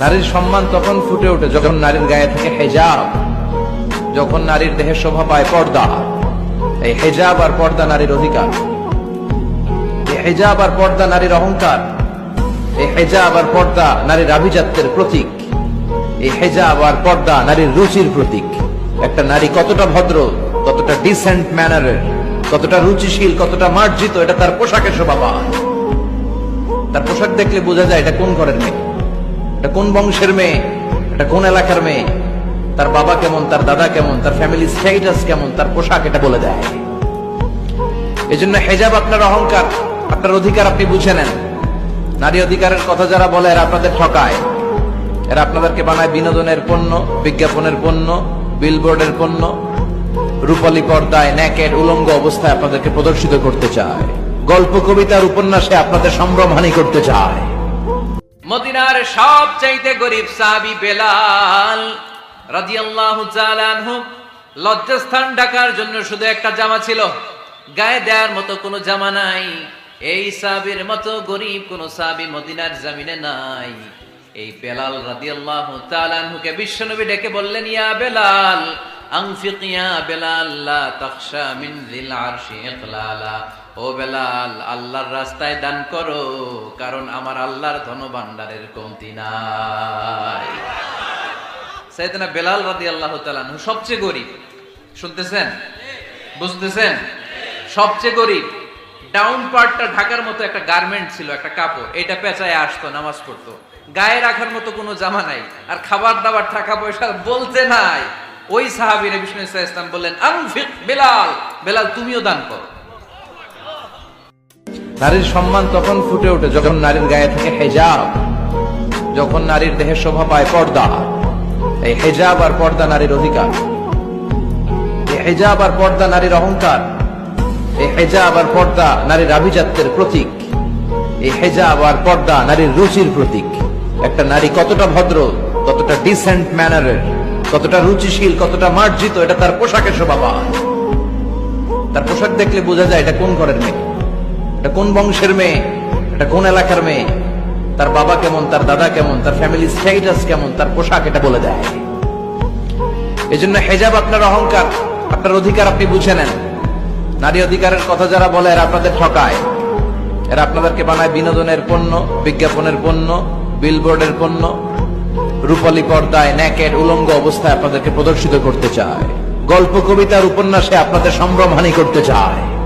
নারীর সম্মান তখন ফুটে ওঠে যখন নারীর গায়ে থেকে হেজাব, যখন নারীর দেহের শোভা পায় পর্দা। এই হেজাব আর পর্দা নারীর অধিকার। এই হেজাব আর পর্দা নারীর অহংকার। এই হেজাব আর পর্দা নারীর আভিজাত্যের প্রতীক। এই হেজাব আর পর্দা নারীর রুচির প্রতীক। একটা নারী কতটা ভদ্র, কতটা ডিসেন্ট ম্যানারের কতটা রুচিশীল, কতটা মার্জিত, এটা তার পোশাকের শোভা পায়। তার পোশাক দেখলে বোঝা যায় এটা কোন ঘরের মেয়ে। এটা কোন বংশের মেয়ে? এটা কোন এলাকার মেয়ে? তার বাবা কেমন, তার দাদা কেমন, তার ফ্যামিলি স্ট্যাটাস কেমন, তার পোশাক এটা বলে দেয়। এই জন্য হেজাব আপনার অহংকার, আপনার অধিকার আপনি বুঝে নেন। নারী অধিকারের কথা যারা বলে, এরা আপনাদের ঠকায়। এরা আপনাদেরকে বানায় বিনোদনের পণ্য, বিজ্ঞাপনের পণ্য বিলবোর্ডের পণ্য। রূপালী পর্দায় ন্যাকেট উলঙ্গ অবস্থায় আপনাদেরকে প্রদর্শিত করতে চায়। গল্প, কবিতার উপন্যাসে আপনাদের সম্ভ্রমহানি করতে চায়। মদিনার সবচাইতে গরিব সাহাবী বেলাল রাদিয়াল্লাহু তাআলা আনহু লজ্জাস্থান ঢাকার জন্য শুধু একটা জামা ছিল। গায়ে দেওয়ার মতো কোনো জামা নাই। এই সাহাবীর মতো গরিব কোন সাহাবী মদিনার জমিনে নাই। এই বেলাল রাদিয়াল্লাহু তাআলা আনহুকে বিশ্বনবী ডেকে বললেন, ইয়া বেলাল আনফিক ইয়া বেলাল, লা তাখশা মিন যিল আরশি ইকলালা। ও বেলাল, আল্লাহর রাস্তায় দান করো, কারণ আমার আল্লাহর ধন ভান্ডারের কমতি নাই। সাইয়েদনা বেলাল রাদিয়াল্লাহু তাআলা আনহু সবচেয়ে গরিব। শুনতেছেন? বুঝতেছেন? সবচেয়ে গরিব। ডাউন পার্টটা ঢাকার মতো একটা গার্মেন্ট ছিল, একটা কাপড়। এটা পেঁচায় আসতো, নামাজ পড়তো। গায়ে রাখার মতো কোনো জামা নাই, আর খাবার দাবার, টাকা পয়সা বলতে নাই। ওই সাহাবী নবী বিষ্ণু ইসলাম বললেন, আনফিক বেলাল বেলাল তুমিও দান করো। নারীর সম্মান তখন ফুটে ওঠে যখন নারীর গায়ে থেকে হেজাব। যখন নারীর দেহে শোভা পায় পর্দা। এই হেজাব আর পর্দা নারীর অধিকার। এই হেজাব আর পর্দা নারীর অহংকার। এই হেজাব আর পর্দা নারীর আভিজাত্যের প্রতীক। এই হেজাব আর পর্দা নারীর রুচির প্রতীক। একটা নারী কতটা ভদ্র কতটা ডিসেন্ট ম্যানারের কতটা রুচিশীল, কতটা মার্জিত, এটা তার পোশাকের পায়। তার পোশাক দেখলে বোঝা যায় এটা কোন ঘরের মেয়ে, এটা কোন বংশের মেয়ে, এটা কোন এলাকার মেয়ে, তার বাবা কেমন, তার দাদা কেমন, তার ফ্যামিলি স্ট্যাটাস কেমন, তার পোশাক এটা বলে দেয়। এই জন্য হেজাব আপনার অহংকার, আপনার অধিকার আপনি বুঝে নেন। নারী অধিকারের কথা যারা বলে, এরা আপনাদের ঠকায়। এরা আপনাদেরকে বানায় বিনোদনের পণ্য, বিজ্ঞাপনের পণ্য বিলবোর্ডের পণ্য রূপালী পর্দায় ন্যাকের উলঙ্গ অবস্থায় আপনাদেরকে প্রদর্শিত করতে চায়। গল্প, কবিতার উপন্যাসে আপনাদের সম্ভ্রমহানি করতে চায়।